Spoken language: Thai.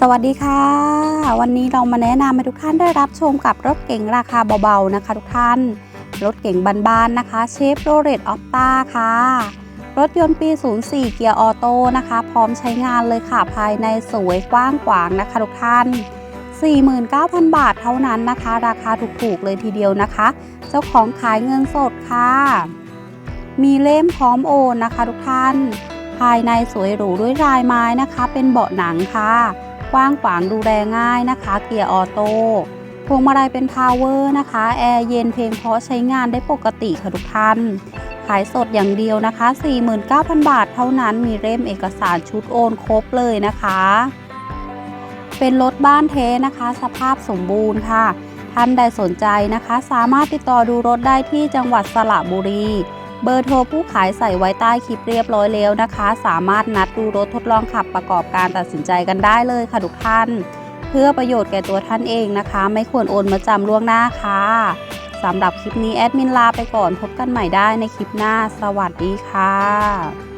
สวัสดีค่ะ วันนี้เรามาแนะนำให้ทุกท่านได้รับชมกับรถเก๋งราคาเบาๆนะคะ ทุกท่าน รถเก๋งบ้านๆนะคะเชฟโรเลตออฟตาค่ะ รถยนต์ปี 04 เกียร์ออโต้นะคะ พร้อมใช้งานเลยค่ะ ภายในสวยกว้างขวางนะคะ ทุกท่าน 49,000 บาทเท่านั้นนะคะ ราคาถูกๆเลยทีเดียวนะคะ เจ้าของขายเงินสดค่ะ มีเล่มพร้อมโอนนะคะ ทุกท่าน ภายในสวยหรูด้วยลายไม้นะคะ เป็นเบาะหนังค่ะ กว้างขวางดูแลง่ายนะคะ เกียร์ออโต้พวงมาลัยเป็นพาวเวอร์นะคะ แอร์เย็นเพลงเพราะใช้งานได้ปกติค่ะทุกท่าน ขายสดอย่างเดียวนะคะ 49,000 บาทเท่านั้นมีเล่มเอกสารชุดโอนครบเลยนะคะ เป็นรถบ้านเทนะคะ สภาพสมบูรณ์ค่ะ ท่านใดสนใจนะคะ สามารถติดต่อดูรถได้ที่จังหวัดสระบุรี เบอร์โทรผู้ขายใส่ไว้ใต้คลิปเรียบร้อยแล้วนะคะ สามารถนัดดูรถทดลองขับประกอบการตัดสินใจกันได้เลยค่ะทุกท่าน เพื่อประโยชน์แก่ตัวท่านเองนะคะ ไม่ควรโอนมาจำล่วงหน้าค่ะสำหรับคลิปนี้แอดมินลาไปก่อนพบกันใหม่ได้ในคลิปหน้า สวัสดีค่ะ